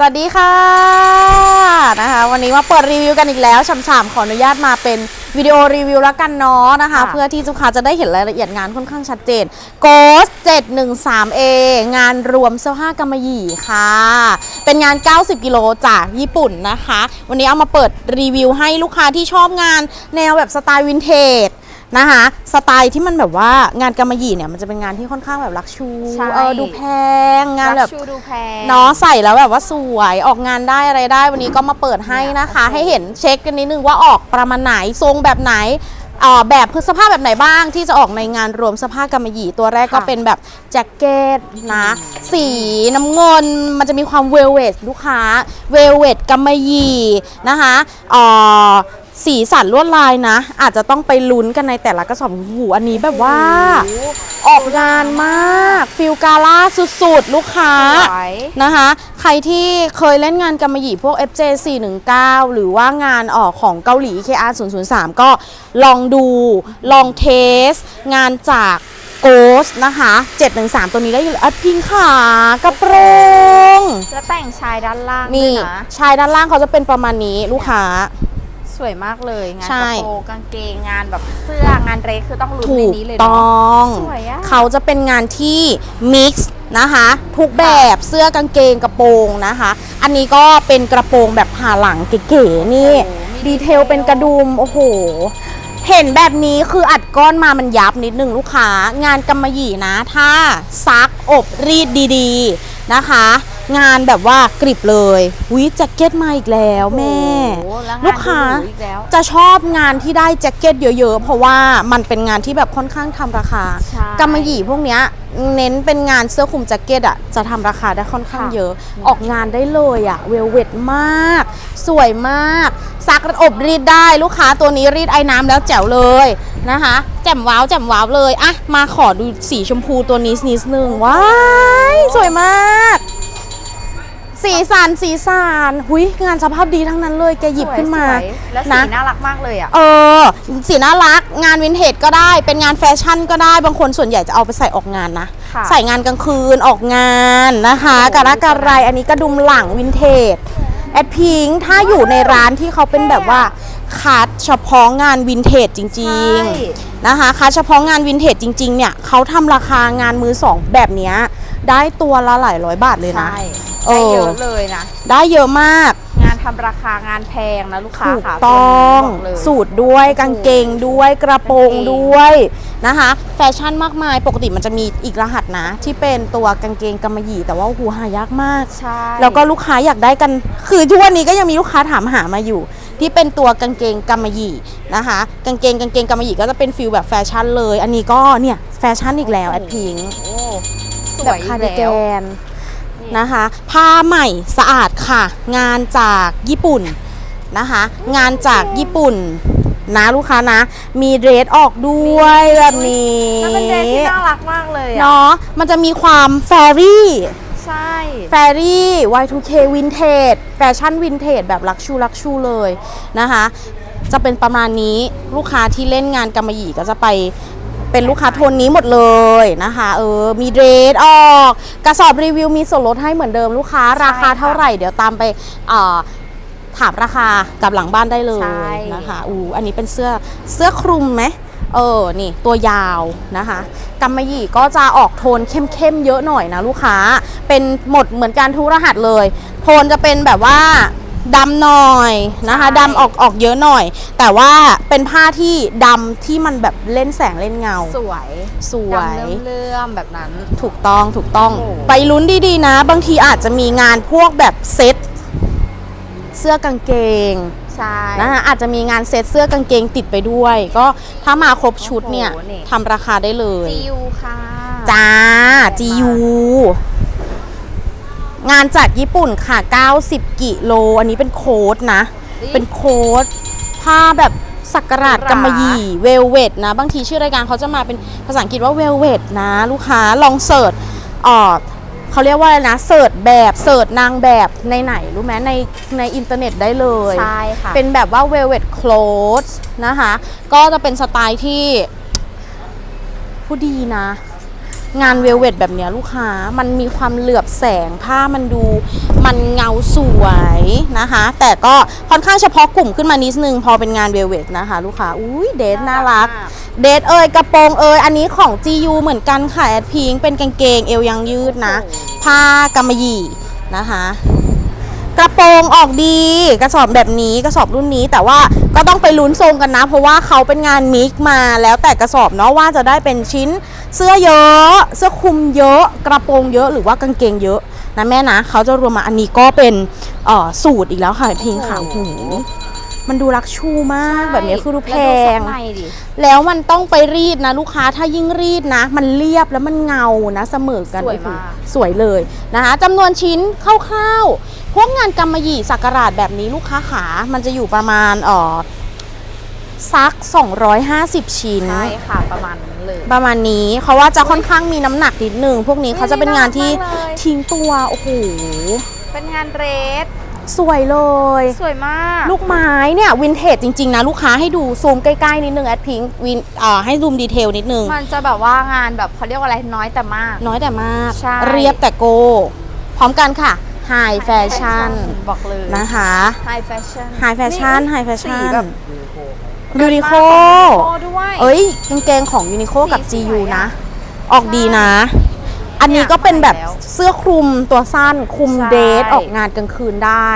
สวัสดีค่ะนะคะ วันนี้มาเปิดรีวิวกันอีกแล้วฉ่ำๆขออนุญาตมาเป็นวิดีโอรีวิวแล้วกันเนาะนะคะค่ะเพื่อที่ลูกค้าจะได้เห็นรายละเอียดงานค่อนข้างชัดเจน Ghost 713A งานรวมเสื้อผ้ากำมะหยี่ค่ะ เป็นงาน 90 กิโลจากญี่ปุ่นนะคะ วันนี้เอามาเปิดรีวิวให้ลูกค้าที่ชอบงานแนวแบบสไตล์วินเทจ นะคะสไตล์ที่มันแบบว่างานกำมะหยี่เนี่ยมันจะเป็นงานที่ค่อนข้างแบบลักชูใช่ เออดูแพงงานแบบรักชูดูแพง เนาะใส่แล้วแบบว่าสวยออกงานได้อะไรได้วันนี้ก็มาเปิดให้นะคะ ให้เห็นเช็คกันนิดนึงว่าออกประมาณไหนทรงแบบไหนเอ่อแบบเพื่อสภาพแบบไหนบ้างที่จะออกในงานรวมเสภาพกำมะหยี่ตัวแรกก็ค่ะ เป็นแบบแจ็คเก็ตนะสีน้ำเงินมันจะมีความเวลเวทลูกค้าเวลเวทกำมะหยี่นะคะเอ่อ สีสันลวดลายนะ อาจจะต้องไปลุ้นกันในแต่ละกระสอบหูอันนี้แบบว่า ออกงานมากฟิลกาล่าสุดๆ ลูกค้าสวยนะคะ ใครที่เคยเล่นงานกำมะหยี่พวก FJ 419หรือว่างานออกของเกาหลี KR 003ก็ลองดูลองเทส งานจากโกสนะคะ713 ตัวนี้ได้อยู่เลยอะพิงขากระโปรงแล้วแต่งชายด้านล่างด้วนี่ยนะชายด้านล่างเขาจะเป็นประมาณนี้ลูกค้า สวยมากเลยงานใช่กระโปรงกางเกงงานแบบเสื้องานเรสคือต้องลุ้นถูในกนี้เลยต้เนาะอง สวยอะเขาจะเป็นงานที่มิกซ์นะคะ ทุกแบบเสื้อกางเกงกระโปรงนะคะ อันนี้ก็เป็นกระโปรงแบบผ่าหลังเก๋ๆนี่ โอ้โหมีดีเทลเป็นกระดุม โอ้โห เห็นแบบนี้คืออัดก้อนมามันยับนิดหนึ่งลูกค้างานกำมะหยี่นะ ถ้าซักอบรีดดีๆนะคะ งานแบบว่ากริบเลยวิแจ็คเก็ตมาอีกแล้วแม่ โอ้โหแล้วงนลูกค้า หรูอีกแล้ว จะชอบงานที่ได้แจ็คเก็ตเยอะๆ เพราะว่ามันเป็นงานที่แบบค่อนข้างทำราคาใช่กำมะหยี่พวกเนี้ยเน้นเป็นงานเสื้อคลุมแจ็คเก็ตอะจะทำราคาได้ค่อนข้างค่ะเยอะออกงานได้เลยอะเวลเวทมาก สวยมาก ซักอบรีดได้ลูกค้าตัวนี้รีดไอ้น้ำแล้วแจ๋วเลยนะคะ แจ่มว้าวแจ่มว้าวเลยอะมาขอดูสีชมพูตัวนี้นิดนึงว้ายสวยมาก สีสันสีสันหุยงานสภาพดีทั้งนั้นเลยแกหยิบขึ้นมาสวยๆแล้วสีนะ น่ารักมากเลยอะ เออสีน่ารักงานวินเทจก็ได้ เป็นงานแฟชั่นก็ได้บางคนส่วนใหญ่จะเอาไปใส่ออกงานนะ ค่ะใส่งานกลางคืนออกงานนะคะโอ้โห กระกระไรอันนี้กระดุมหลังวินเทจแอดพิงถ้าอยู่ในร้านที่เขาเป็นแบบว่าคัดเฉพาะงานวินเทจจริง ใช่ ๆ นะคะคัดเฉพาะงานวินเทจจริงๆ เนี่ยเขาทำราคางานมือสองแบบเนี้ยได้ตัวละหลายร้อยบาทเลยนะ ใช่ เอได้อเยอะเลยนะ ได้เยอะมาก งานทำราคางานแพงนะลูกค้าถูกค่ะต้องตัวนี้บอกเลย สูตรด้วยกางเกงด้วยกระโปรงกางเกงด้วยนะคะ แฟชั่นมากมายปกติมันจะมีอีกรหัสนะ ที่เป็นตัวกางเกงกำมะหยี่แต่ว่าโอ้โหูหายากมาก ใช่แล้วก็ลูกค้าอยากได้กัน คือทุกวันนี้ก็ยังมีลูกค้าถามหามาอยู่ ที่เป็นตัวกางเกงกำมะหยี่นะคะ กางเกงกางเกงกำมะหยี่ก็จะเป็นฟิลแบบแฟชั่นเลย อันนี้ก็เนี่ยแฟชั่นอีกแล้วแอดพิงโอ้สแบวบยคาร์อีดิกแกแล้วน นะคะผ้าใหม่สะอาดค่ะ งานจากญี่ปุ่นนะคะ งานจากญี่ปุ่นนะลูกค้านะ มีเดรสออกด้วยแบบนี้แล้วเป็นเดรสที่น่ารักมากเลยอะเนาะมันจะมีความแฟรี่ ใช่แฟรี่ Y2K วินเทจแฟชั่นวินเทจแบบลักชูลักชูเลยนะคะ จะเป็นประมาณนี้ลูกค้าที่เล่นงานกำมะหยี่ก็จะไป เป็นลูกค้าโทนนี้หมดเลยนะคะ เออ มีเดรสออก กระสอบรีวิวมีส่วนลดให้เหมือนเดิมลูกค้าราคาเท่าไหร่ เดี๋ยวตามไปเอ่อถามราคากับหลังบ้านได้เลยนะคะอูอันนี้เป็นเสื้อเสื้อคลุมไหมเออ นี่ตัวยาวนะคะกำมะหยี่ก็จะออกโทนเข้มๆเยอะหน่อยนะลูกค้า เป็นหมดเหมือนกันทุกรหัสเลย โทนจะเป็นแบบว่า ดำหน่อยนะคะดำออกออกเยอะหน่อย แต่ว่าเป็นผ้าที่ดำที่มันแบบเล่นแสงเล่นเงา สวยสวยดำเลื่อมๆแบบนั้น ถูกต้องถูกต้องโอ้โหไปลุ้นดีๆนะ บางทีอาจจะมีงานพวกแบบเซ็ตเสื้อกางเกงใช่นะคะอาจจะมีงานเซ็ตเสื้อกางเกงติดไปด้วย ก็ถ้ามาครบชุดเนี่ยโอ้โหนี่ทำราคาได้เลยจิวค่ะจ้าจียู งานจากญี่ปุ่นค่ะ 90 กิโล อันนี้เป็นโค้ดนะ เป็นโค้ดผ้าแบบสักการะกำมะหยี่เวลเวดนะ บางทีชื่อรายการเขาจะมาเป็นภาษาอังกฤษว่าเวลเวดนะ ลูกค้าลองเสิร์ชอ่อเขาเรียกว่าอะไรนะเสิร์ชแบบเสิร์ชนางแบบในไหน รู้ไหมในในอินเทอร์เน็ตได้เลยใช่ค่ะเป็นแบบว่า velvet clothes นะคะ ก็จะเป็นสไตล์ที่ผู้ดีนะ งานเวลเวตแบบเนี้ยลูกค้ามันมีความเหลือบแสงผ้ามันดูมันเงาสวยนะคะ แต่ก็ค่อนข้างเฉพาะกลุ่มขึ้นมานิดนึงพอเป็นงานเวลเวตนะคะ ลูกค้าอุ้ยเดทน่ารัก เดทเอยกระโปรงเอยอันนี้ของ GU เหมือนกันค่ะแอดพิงเป็นกางเกงเอวยังยืดนะ ผ้ากำมะหยี่นะคะ กระโปรงออกดีกระสอบแบบนี้กระสอบรุ่นนี้ แต่ว่าก็ต้องไปลุ้นทรงกันนะ เพราะว่าเขาเป็นงานมิกมาแล้วแต่กระสอบเนาะว่าจะได้เป็นชิ้นเสื้อเยอะ เสื้อคลุมเยอะ กระโปรงเยอะหรือว่ากางเกงเยอะนะแม่นะเขาจะรวมมาอันนี้ก็เป็นสูตรอีกแล้วค่ะพิงค่ะโอ้โหหู มันดูรักชูมากแบบนี้คือดูแพล้วงซับในดิแล้วมันต้องไปรีดนะลูกค้าถ้ายิ่งรีดนะ มันเรียบแล้วมันเงานะเสมอกันสวยมากโอ้โหสวยเลยนะคะจำนวนชิ้นคร่าวๆพวกงานกำมะหยี่สักการาดแบบนี้ลูกค้าขา มันจะอยู่ประมาณเออซัก 250 ชิ้นใช่ค่ะประมาณนั้นเลย ประมาณนี้เขาว่าจะค่อนข้างมีน้ำหนักนิดนึงพวกนี้เขาจะเป็นงานที่น่ารักมากเลยทิ้งตัวโอ้โหเป็นงานเรส สวยเลย สวยมาก ลูกไม้เนี่ยวินเทจจริง ๆ นะ ลูกค้าให้ดูซูมใกล้ ๆ นิดนึงแอดพิงวินอ่าให้ซูมดีเทลนิดนึง มันจะแบบว่างานแบบเขาเรียกว่าอะไรน้อยแต่มาก น้อยแต่มากใช่เรียบแต่โก พร้อมกันค่ะ High Fashion บอกเลยนะคะ High Fashion High Fashion นี่ High สี Fashion แบบยูนิโคโอ้ด้วยเอ้ยกางเกงของยูนิโคกับสีสวย GU อะนะ ออกดีนะ อันนี้ก็เป็นแบบอยากใส่แล้วเสื้อคลุมตัวสั้นคลุมใช่เดทออกงานกลางคืนได้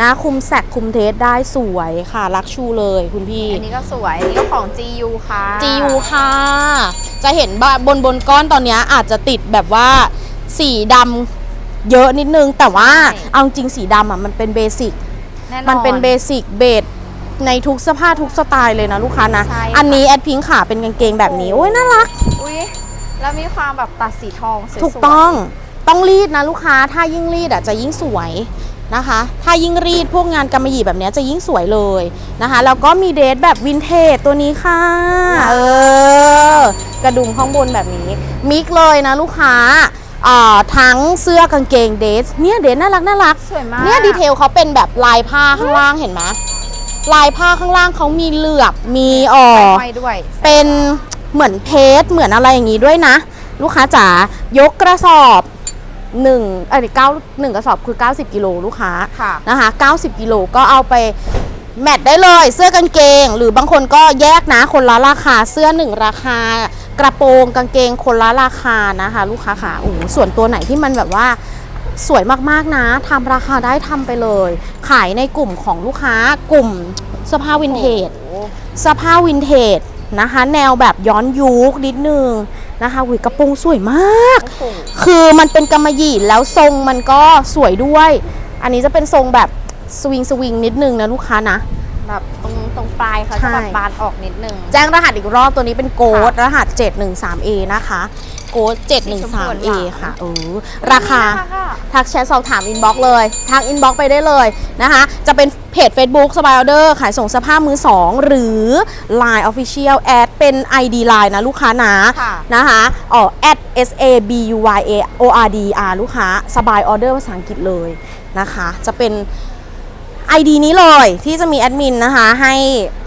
นะคลุมแสกคลุมเดทได้สวยค่ะ รักชูเลยคุณพี่ อันนี้ก็สวย อันนี้ก็ของ GU ค่ะ GU ค่ะ จะเห็นบนบนก้อนตอนเนี้ยอาจจะติดแบบว่าสีดำเยอะนิดนึง แต่ว่าเอาจริงสีดำอะมันเป็นเบสิกแน่นอนมันเป็นเบสิกเบสในทุกเสื้อผ้าทุกสไตล์เลยนะลูกค้านะใช่ค่ะอันนี้แอดพิงค์ขาเป็นกางเกงแบบนี้ โอ้ยน่ารักอุ้ย แล้วมีความแบบตัดสีทองสวยๆถูกต้องต้องรีดนะลูกค้าถ้ายิ่งรีดอะจะยิ่งสวยนะคะ ถ้ายิ่งรีดพวกงานกำมะหยี่แบบเนี้ยจะยิ่งสวยเลยนะคะ แล้วก็มีเดทแบบวินเทจตัวนี้ค่ะ เออ กระดุมข้างบนแบบนี้ มิกเลยนะลูกค้าอ่าทั้งเสื้อกางเกงเดทเนี่ยเดทน่ารักน่ารักสวยมากเนี่ยดีเทลเขาเป็นแบบลายผ้าข้างล่างเห็นไหมลายผ้าข้างล่างเขามีเหลือบมีอ่อไปด้วยเป็น เหมือนเพชรเหมือนอะไรอย่างงี้ด้วยนะ ลูกค้าจ๋ายกกระสอบหนึ่งเอ้ยเก้าหนึ่งกระสอบคือ 90กิโลลูกค้าค่ะนะคะ90กิโลก็เอาไปแมทได้เลยเสื้อกางเกง หรือบางคนก็แยกนะคนละราคาเสื้อหนึ่งราคา กระโปรงกางเกงคนละราคานะคะ ลูกค้าค่ะโอ้โหส่วนตัวไหนที่มันแบบว่าสวยมากๆนะทำราคาได้ทำไปเลย ขายในกลุ่มของลูกค้ากลุ่มเสื้อผ้าวินเทจโอ้โหเสื้อผ้าวินเทจ นะคะ แนวแบบย้อนยุคนิดนึงนะคะหุยกระโปรงสวยมากโอ้โหคือมันเป็นกำมะหยี่แล้วทรงมันก็สวยด้วย อันนี้จะเป็นทรงแบบสวิงสวิงนิดนึงนะลูกค้านะแบบตรงตรงปลายเขาใช่จะแบบบานออกนิดนึง แจ้งรหัสอีกรอบตัวนี้เป็นโกดรหัส 713A นะคะ โกด 713A ค่ะเออราคาน่รักอะทักแชทสอบถามอินบ็อกเลยทางอินบ็อกไปได้เลยนะคะ จะเป็นเพจ Facebook สบายออเดอร์ขายส่งเสื้อผ้ามือ2หรือ Line Official แอดเป็น ID Line นะลูกค้านะค่ะนะคะอ๋อ at s a b u y a o r d r ลูกค้า สบายออเดอร์ภาษาอังกฤษเลยนะคะ จะเป็น ID นี้เลยที่จะมีแอดมินนะคะให้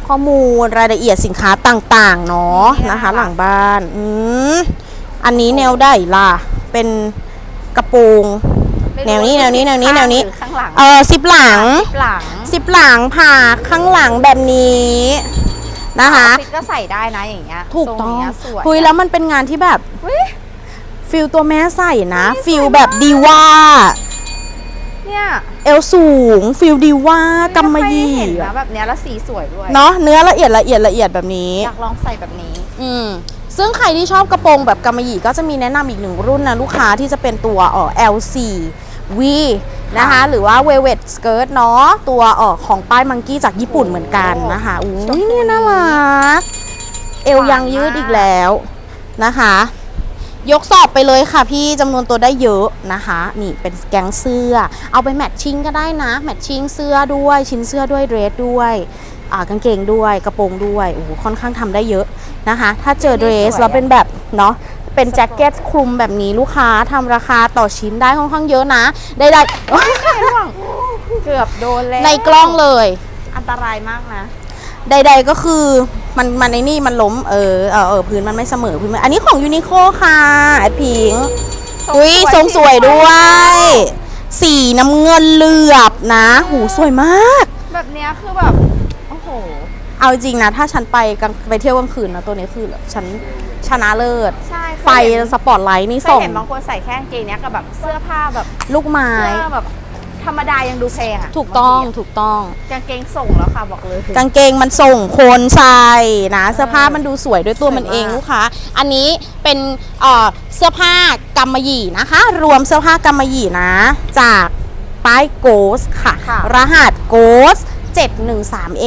ข้อมูลรายละเอียดสินค้าต่าง ๆ เนาะนี่นะคะค่ะหลังบ้าน อืม อันนี้แนวได้ล่ะเป็นกระโปรงไม่รู้แนวนี้แนวนี้แนวนี้ข้างแนวนี้หรือข้างหลังเออซิปหลังหลังซิปหลังผ่าข้างหลังแบบนี้นะคะออฟฟิศก็ใส่ได้นะอย่างเงี้ยถูกทรต้องเนี้ยสวยคุยแล้วมันเป็นงานที่แบบอุ๊ยฟิลตัวแม่ใส่นะอุ๊ยฟิลสวยมากแบบดีว่า เนี่ยเอวสูง ฟิลดีว่ากำมะหยี่ไค่อเห็นนะแบบเนี้ยแล้วสีสวยด้วย เนาะเนื้อละเอียดละเอียดละเอียดแบบนี้ อยากลองใส่แบบนี้ อืมซึ่งใครที่ชอบกระโปรงแบบกำมะหยี่ก็จะมีแนะนำอีกหนึ่งรุ่นนะลูกค้าที่จะเป็นตัวเอ่อ L4 V นะคะค่ะหรือว่า Velvet Skirt เนาะตัวเอ่อของป้ายมังกี้จากญี่ปุ่นเหมือนกันนะคะอู้ชมพูยเนี่ยน่ารัก เอวยังยืดอีกแล้วนะคะ ยกสอบไปเลยค่ะพี่จำนวนตัวได้เยอะนะคะ นี่เป็นแกงเสื้อ เอาไปแมทชิ่งก็ได้นะ แมทชิ่งเสื้อด้วยชิ้นเสื้อด้วยเดรสด้วยอ่ากางเกงด้วยกระโปรงด้วยโอ้โหค่อนข้างทำได้เยอะนะคะ ถ้าเจอเดรสสวยอะแล้วเป็นแบบเนาะเป็นแจ็คเก็ตคลุมแบบนี้ลูกค้าทำราคาต่อชิ้นได้ค่อนข้างเยอะนะ ได้ได้ร่วงเกือบโดนแล้วในกล้องเลย อันตรายมากนะ ใด ๆก็คือมันมันในนี่มันล้มเออเออเออพื้นมันไม่เสมอพื้นมันอันนี้ของยูนิโคค่ะแอดพิงอุ้ยทรงสวยด้วย สีน้ำเงินเหลือบนะ หูสวยมาก แบบเนี้ยคือแบบ โอ้โห เอาจริงนะ ถ้าฉันไปกลางไปเที่ยวกลางคืนนะตัวนี้คือแบบฉันชนะเลิศ ใช่เคยไฟเห็นสปอตไลท์นี่เคส่ยงเห็นบางคนใส่แค่กางเกงเนี้ยกับแบบเสื้อผ้าแบบลูกไม้ เสื้อแบบ ธรรมดายังดูแพงอะถูกต้องบาทีถูกต้องะกางเกงส่งแล้วค่ะบอกเลย กางเกงมันส่งคนใส่นะเสื้อผ้ามันดูสวยด้วยตัวมันสวยมากเองลูกค้า อันนี้เป็นเอ่อเสื้อผ้ากำมะหยี่นะคะ รวมเสื้อผ้ากำมะหยี่นะ จากป้ายโกสค่ะ ค่ะ รหัสโกส 713A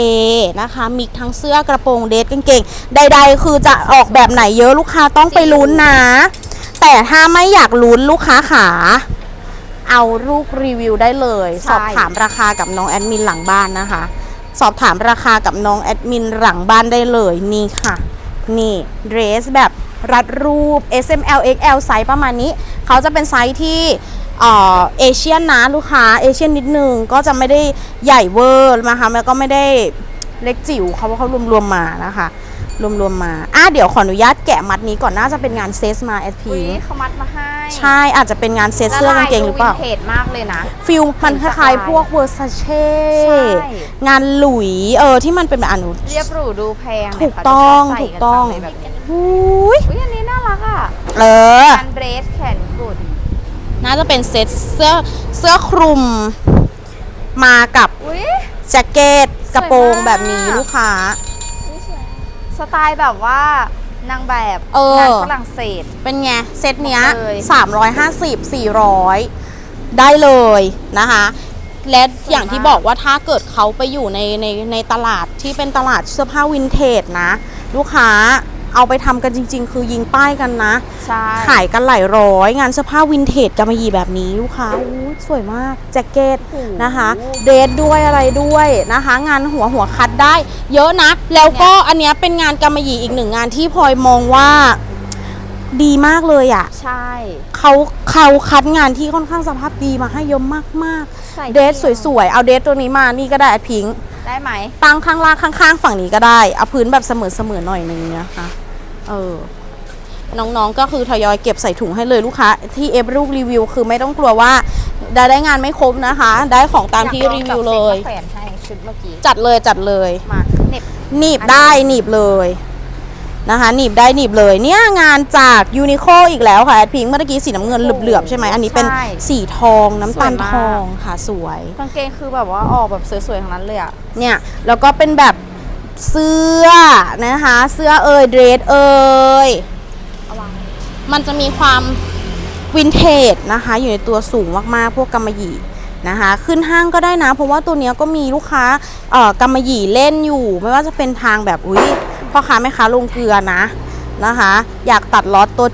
นะคะ มีทั้งเสื้อกระโปรงเดทกางเกง ใดๆ คือจะออกแบบไหนเยอะลูกค้าต้องไปลุ้นนะ แต่ถ้าไม่อยากลุ้นลูกค้าขา เอารูปรีวิวได้เลยใช่สอบถามราคากับน้องแอดมินหลังบ้านนะคะ สอบถามราคากับน้องแอดมินหลังบ้านได้เลยนี่ค่ะ นี่เดรสแบบรัดรูป S M L X L ไซส์ประมาณนี้ เขาจะเป็นไซส์ที่เอ่อเอเชียนนะลูกค้าเอเชียนนิดนึงก็จะไม่ได้ใหญ่เวอร์นะคะแล้วก็ไม่ได้ เล็กจิ๋วเขาเขารวมๆมานะคะรวมๆมา อะเดี๋ยวขออนุญาตแกะมัดนี้ก่อนน่าจะเป็นงานเซสมา SP อุ้ยเขามัดมาให้ ใช่อาจจะเป็นงานเซตเสื้อกางเกงหรือเปล่าแวลยดูวินเทจมากเลยนะ ฟิลมันคเห็นจากล้ายลายๆพวกเวอร์ซาเช่ใช่งานหลุย เออที่มันเป็นแบบอนุเรียบหรูดูแพง ถูกต้องเนี่ยถูกเขาจะชบใส่นต้องจัเลยแบบนี้อุ้ยอุ้ยอันนี้น่ารักอะ เอองานเดรสแขนกุด น่าจะเป็นเซตเสื้อเสื้อคลุมมากับอุ้ย แจ็คเก็ตกระโปรงสวยมากแบบนี้ลูกค้า สไตล์แบบว่านางแบบเออ งานฝรั่งเศส เป็นไง เซตเนี้ยเลย 350 400 ได้เลยนะคะ และสวยอย่างที่มากบอกว่าถ้าเกิดเขาไปอยู่ในในในตลาดที่เป็นตลาดเสื้อผ้าวินเทจนะ ลูกค้า เอาไปทำกันจริง ๆ คือยิงป้ายกันนะใช่ขายกันหลายร้อย งานเสื้อผ้าวินเทจกำมะหยี่แบบนี้ลูกค้าอู้สวยมาก แจ็คเก็ตโอ้โหนะคะเดรสด้วยอะไรด้วยนะคะ งานหัวหัวคัดได้ เยอะนะ แล้วก็อันเนี้ยเป็นงานกำมะหยี่อีกหนึ่งงานที่พลอยมองว่าดีมากเลยอะ่ะ ใช่เขาเขาคัดงานที่ค่อนข้างสภาพดีมาให้เยอะมากใส่ๆเดรสสวยๆ เอาเดรสตัวนี้มานี่ก็ได้อะพิงค์ได้ไหม ตั้งข้างล่างข้างๆ ฝั่งนี้ก็ได้ เอาพื้นแบบเสมอๆหน่อยนึงนะคะ เออ น้องๆก็คือทยอยเก็บใส่ถุงให้เลยลูกค้า ที่เอฟรูปรีวิว คือไม่ต้องกลัวว่าได้ได้งานไม่ครบนะคะ ได้ของตามที่อยกลรีองวิวจับเลซ็ตยมาแขวนให้ชุดเมื่อกี้ จัดเลยจัดเลยมาเหน็บหนีบอันนี้ได้หนีบเลยนะคะหนีบได้หนีบเลยเนี่ยงานจากยูนิโคอีกแล้วค่ะแอดพิงค์เมื่อกี้สีน้ำเงินเหลือบๆใช่ไหมอันนี้เป็นใช่สีทองน้ำตาลสวยมากทองค่ะสวยกางเกงคือแบบว่าออกแบบสวยๆทั้งนั้นเลยอะเนี่ยแล้วก็เป็นแบบ เสื้อนะคะ เสื้อเอยเดรสเอยมันจะมีความวินเทจนะคะ อยู่ในตัวสูงมากๆ พวกกำมะหยี่นะคะ ขึ้นห้างก็ได้นะ เพราะว่าตัวเนี้ยก็มีลูกค้าเอ่อกำมะหยี่เล่นอยู่ ไม่ว่าจะเป็นทางแบบอุ้ยพ่อค้าแม่ค้าลงเกลือนะนะคะ อยากตัดล็อตตัว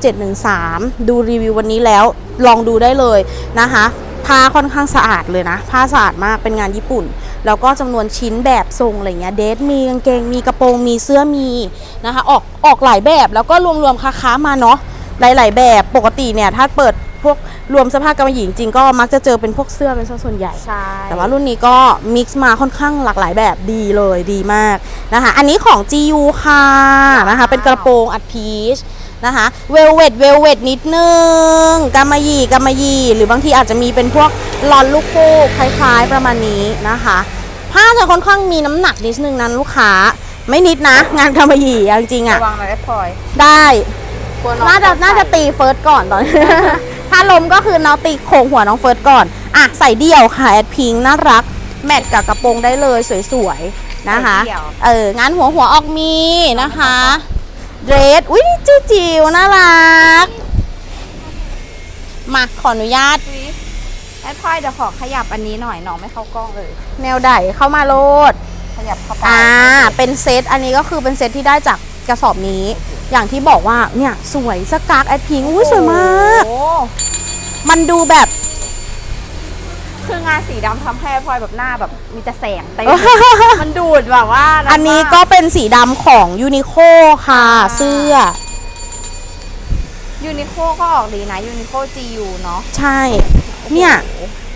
713 ดูรีวิววันนี้แล้วลองดูได้เลยนะคะผ้าค่อนข้างสะอาดเลยนะ ผ้าสะอาดมากเป็นงานญี่ปุ่น แล้วก็จำนวนชิ้นแบบทรงอะไรเงี้ยเดทมีกางเกงมีกระโปรงมีเสื้อมีนะคะออกออกหลายแบบแล้วก็รวมๆค้าๆมาเนาะหลาย ๆ แบบปกติเนี่ยถ้าเปิดพวกรวมเสื้อผ้ากำมะหยี่จริงๆก็มักจะเจอเป็นพวกเสื้อเป็นซะส่วนใหญ่ใช่แต่ว่ารุ่นนี้ก็มิกซ์มาค่อนข้างหลากหลายแบบดีเลยดีมากนะคะ อันนี้ของ GU ค่ะนะคะ เป็นกระโปรงอัดพีช นะคะเวลเวดเวลเวดนิดนึงกำมะหยี่กำมะหยี่หรือบางทีอาจจะมีเป็นพวกลอนลูกฟูกคล้ายๆประมาณนี้นะคะผ้าจะค่อนข้างมีน้ำหนักนิดนึงนั้นลูกค้าไม่นิดนะ งานกำมะหยี่เอาจริงๆระอะวังหน่อยได้พลอยได้กลัวน้องน่าจะใส่น่าจะตีเฟิร์สก่อนตอนถ้าล้มก็คือน้องตีโค้งหัวน้องเฟิร์สก่อนอะใส่เดี่ยวค่ะแอดพิงค์น่ารัก แมทกับกระโปรงได้เลยสวยๆนะคะใส่เดี่ยวเอองานหัวหัวออกมีนะคะ เดรสอุ้ยนี่จิ๋วจิ๋วๆน่ารัก มาขออนุญาตอุ๊ยไอ้พลอยเดี๋ยวขอขยับอันนี้หน่อยน้องไม่เข้ากล้องเลย แนวใดเข้ามาโลด ขยับเข้าไปอ่า เป็นเซต อันนี้ก็คือเป็นเซตที่ได้จากกระสอบนี้ อย่างที่บอกว่าเนี่ยสวยสกากแอดพิงค์อุ้ยสวยมาก โอ้มันดูแบบ คืองานสีดำทำให้พลอยแบบหน้าแบบมีแต่แสงเต็ม มันดูดแบบว่าอันนี้ก็เป็นสีดำของยูนิโคค่ะอ่าเสื้อ ยูนิโคก็ออกดีนะยูนิโค GU เนาะ ใช่ เนี่ย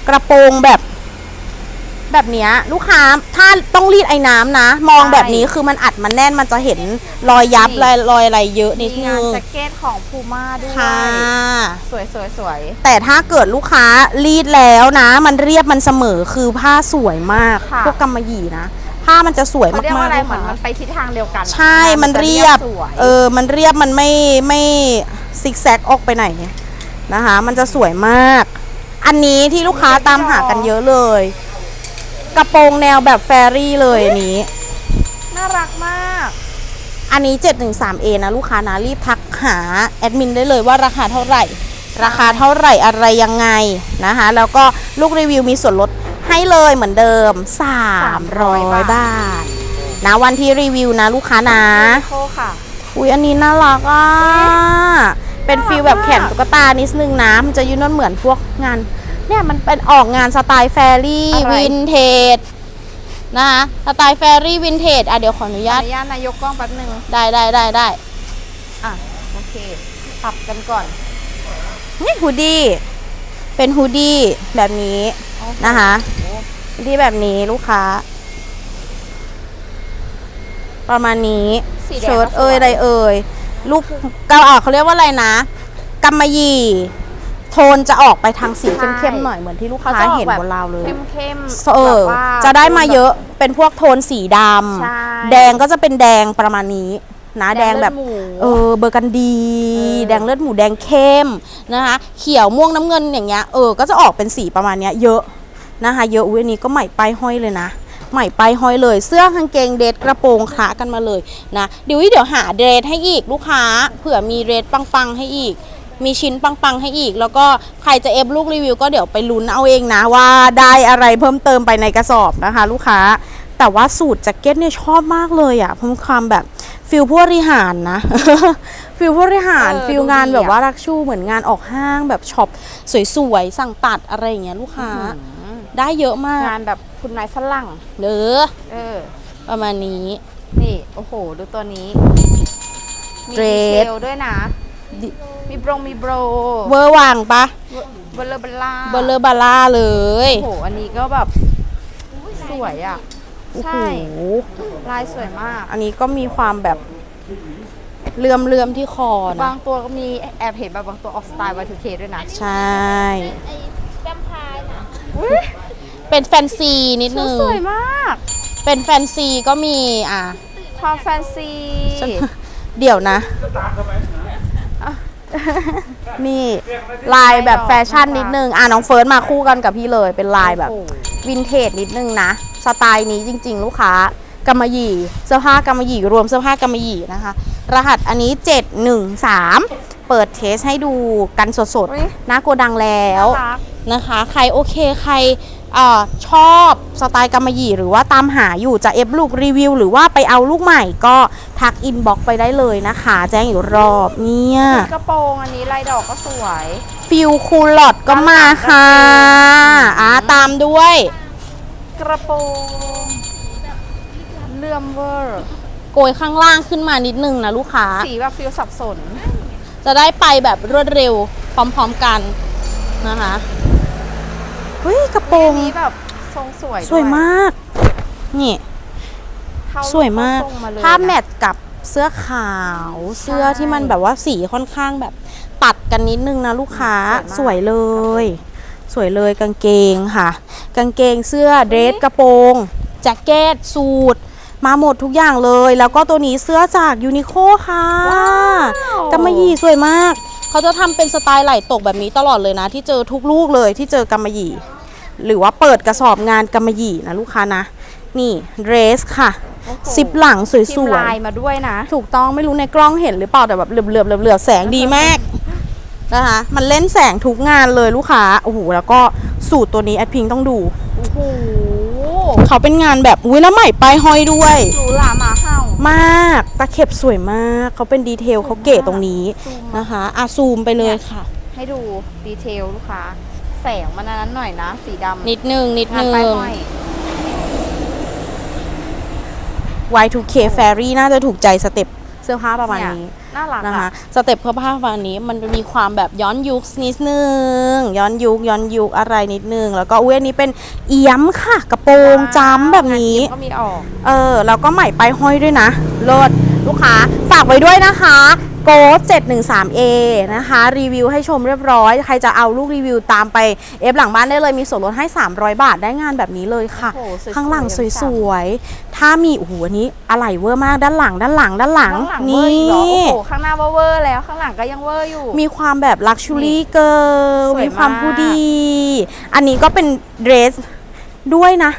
กระโปรงแบบ แบบเนี้ยลูกค้าถ้าต้องรีดไอ้น้ำนะ มองใช่ แบบนี้คือมันอัดมันแน่นมันจะเห็นรอยยับนี่รอยรอยอะไรเยอะนิมีดงานึนงแจ็คเก็ตของพูม่าด้วยค่ะ สวยสวยสวยแต่ถ้าเกิดลูกค้ารีดแล้วนะ มันเรียบมันเสมอคือผ้าสวยมากค่ะ พวกกำมะหยี่นะ ผ้ามันจะสวยเขามากเรียกว่าอะไรๆเหมือนค่ะมันไปทิศทางเดียวกันใช่งามันจะเรียบ สวยเออ มันเรียบ มันไม่ไม่ซิกแซกออกไปไหนนะคะ มันจะสวยมาก อันนี้ที่ลูกค้าตามหากันเยอะเลย กระโปรงแนวแบบแฟรี่เลยอันนี้ น่ารักมาก อันนี้ 713A นะลูกค้านะรีบทักหาแอดมินได้เลยว่าราคาเท่าไหร่ ราคาเท่าไหร่อะไรยังไงนะคะ แล้วก็ลูกรีวิวมีส่วนลดให้เลยเหมือนเดิม 300 บาท นะวันที่รีวิวนะลูกค้านะโคค่ะ อุ้ยอันนี้น่ารักอะ เป็นฟีลแบบแขนตุ๊กตานิดนึงนะ มันจะยืนนเหมือนพวกงาน เนี่ยมันเป็นออกงานสไตล์แฟรี่อะไร วินเทจนะคะสไตล์แฟรี่วินเทจอะเดี๋ยวขออนุขอญาอตนุญาตนายกกล้องแป๊บหนึ่งได้ได้ได้ได้อะโอเคปรับกันก่อนนี่ฮูดดี้เป็นฮูดดี้แบบนี้ โอ้โหนะคะฮูดดี้แบบนี้ลูกค้า ประมาณนี้ สีแดงเชิ้ตก็สวยเอ่ยอะไรเอ่ยลูกกาอ่าเขาเรียกว่าอะไรนะกำมะหยี่โทนจะออกไปทางสีเข้มๆหน่อยเหมือนที่ลูกเขาค้าจะออกเห็นแบบบนเราเลยเข้มๆเออแบบว่าจะได้มาเยอะเป็นพวกโทนสีดใช่ำแดงก็จะเป็นแดงประมาณนี้นะแดงแบบเลือหมูเออเบอร์กันดีเออแดงเลือดหมูแดงเข้มนะคะ เขียวม่วงน้ำเงินอย่างเงี้ยเออก็จะออกเป็นสีประมาณเนี้ยเยอะนะคะเยอะอุ้ยอันนี้ก็ใหม่ป้ายห้อยเลยนะ ใหม่ป้ายห้อยเลย เสื้อกางเกงเดรสกระโปรงคละกันมาเลยนะเดี๋ยวเดี๋ยวหาเดรสให้อีกลูกค้าเผื่อมีเดรสปังๆให้อีก มีชิ้นปังๆให้อีก แล้วก็ใครจะเอฟลูกรีวิวก็เดี๋ยวไปลุ้นเอาเองนะว่าได้อะไรเพิ่มเติมไปในกระสอบนะคะ ลูกค้า แต่ว่าสูตรแจ็คเก็ตเนี่ยชอบมากเลยอะ่ะเพราะมีความแบบฟิลผู้บริหารนะ ฟิลผู้บริหารเออฟิลดูงานดีแบบอะว่ารักชูเหมือนงานออกห้างแบบช็อปสวยๆสั่งตัดอะไรอย่างเงี้ยลูกค้า ได้เยอะมากงานแบบคุณนายฝรั่งเด้อเออประมาณนี้ นี่ โอ้โห ดูตัวนี้ มีเดรดีสเทลด้วยนะ ดิมีโบรงมีโบรเวอร์วังปะเบลเลอร์เบลล่าเบลเลอร์บาร่าเลย โอ้โหอันนี้ก็แบบสวยอะ โอ้โห ใช่ ลายสวยมาก อันนี้ก็มีความแบบเลื่อมเลื่อมๆที่คอนะบางตัวก็มีแอบเห็นแบบบางตัวออกสไตล์ Y2K ด้วยนะใช่อุ๊ยเป็นแฟนซีนิดชุดนึง สวยมาก เป็นแฟนซีก็มีอะ ความแฟนซีฉันเดี๋ยวนะ นี่ลายแบบแฟชั่นนิดนึง อะน้องเฟิร์สมาคู่กันกับพี่เลย เป็นลายแบบโอ้โหวินเทจนิดนึงนะ สไตล์นี้จริง ๆ ลูกค้ากำมะหยี่เสื้อผ้ากำมะหยี่รวมเสื้อผ้ากำมะหยี่นะคะ รหัสอันนี้ 713 เปิดเทสให้ดูกันสดอุ๊ยๆหน้าโกดังแล้วน่ารักนะคะ ใครโอเคใครเออชอบสไตล์กำมะหยี่หรือว่าตามหาอยู่จะเอฟลูกรีวิว หรือว่าไปเอาลูกใหม่ก็ทักอินบ็อกไปได้เลยนะคะ แจ้งอยู่รอบเนี่ยกระโปรงอันนี้ลายดอกก็สวย ฟิลคูลอดก็มาค่ะอ่าตามด้วย กระโปรงเลื่อมเวอร์โกยข้างล่างขึ้นมานิดนึงนะลูกค้า สีแบบฟิลสับสน จะได้ไปแบบรวดเร็วพร้อมๆกันนะคะ เฮ้ยกระโปรงอันนี้แบบทรงสวยสวยมาก นี่เข้าสวยมากเข้ทรงเลยถ้านะแมทกับเสื้อขาวเสื้อที่มันแบบว่าสีค่อนข้างแบบตัดกันนิดนึงนะลูกค้าสสววยยมากเลย สวยเลยกางเกงค่ะ กางเกงเสื้อเดรสกระโปรงแจ็คเก็ตสูทมาหมดทุกอย่างเลย แล้วก็ตัวนี้เสื้อจากยูนิโคค่ะว้าวกำมะหยี่สวยมาก เขาจะทำเป็นสไตล์ไหล่ตกแบบนี้ตลอดเลยนะ ที่เจอทุกลูกเลยที่เจอกำมะหยี่ หรือว่าเปิดกระสอบงานกำมะหยี่นะลูกค้านะ นี่เดรสค่ะโอ้โหซิปหลังสพิมพ์วยลายมาด้วยนะๆถูกต้องไม่รู้ในกล้องเห็นหรือเปล่าแต่แบบเหลือบๆเหลือบๆแสงดีมากนะคะมันเล่นแสงทุกงานเลยลูกค้าโอ้โหแล้วก็สูตรตัวนี้แอดพิงต้องดูโอ้โหเขาเป็นงานแบบอุ้ยแล้วใหม่ปลายห้อยด้วยหรูหราหมาเห่ามากตะเข็บสวยมากเขาเป็นดีเทลเขาเก๋ตรงนี้ซูมมานะคะอาซูมไปเลยค่ะ ให้ดูดีเทลลูกค้าแสงมันอันนั้นหน่อยนะ สีดำนิดนึง นิดงานนึป้ายงห้อย Y2K Fairy น่าจะถูกใจสเต็ปเสื้อผ้าประมาณนี้ น่ารักนะคะอะสเต็ปเสื้อผ้าประมาณนี้มันมีความแบบย้อนยุคนิดนึง ย้อนยุคย้อนยุคอะไรนิดนึง แล้วก็อุ้ยอันนี้เป็นเอี้ยมค่ะ กระโปรงจ้ำแบบนี้งาก็มีออก เออแล้วก็ใหม่ไปายห้อยด้วยนะเลิศลูกค้าฝากไว้ด้วยนะคะ โก 713A นะคะ รีวิวให้ชมเรียบร้อย ใครจะเอาลูกรีวิวตามไปเอฟหลังบ้านได้เลยมีส่วนลดให้ 300 บาทได้งานแบบนี้เลยค่ะ โอ้โหสวยๆข้างหลังเลยสวยๆ ถ้ามีโอ้โหอันนี้อะไหล่เวอร์มากด้านหลังด้านหลังด้านหลังข้างหลังเวอร์อีกเหรอนี่โอ้โหข้างหน้าว่าเวอร์แล้วข้างหลังก็ยังเวอร์อยู่ มีความแบบลักชูรี่เกิร์ลสวยมากมีความผู้ดี อันนี้ก็เป็นเดรสด้วยนะ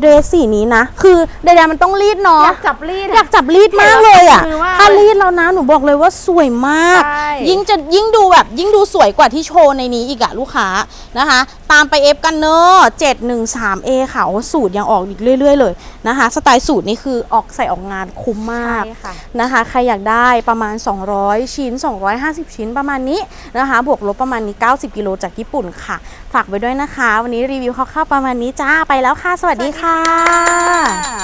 เดรสสีนี้นะ คือใดๆมันต้องรีดเนาะอยากจับรีด อยากจับรีดมากเลยอะ เห็นแล้วถ้ารีดแล้วนะหนูบอกเลยว่าสวยมาก ใช่ ยิ่งจะยิ่งดูแบบยิ่งดูสวยกว่าที่โชว์ในนี้อีกอะลูกค้านะคะ ตามไปเอฟกันเนอะ713 A ค่ะโอ้สูตรยังออกอีกเรื่อย ๆ เลยนะคะ สไตล์สูตรนี่คือออกใส่ออกงานคุ้มมากใช่ค่ะนะคะ ใครอยากได้ประมาณ 200 ชิ้น 250 ชิ้นประมาณนี้นะคะ บวกลบประมาณนี้ 90 กิโลจากญี่ปุ่นค่ะ ฝากไว้ด้วยนะคะ วันนี้รีวิวคร่าวๆประมาณนี้จ้าไปแล้วค่ะ สวัสดีค่ะค่ะ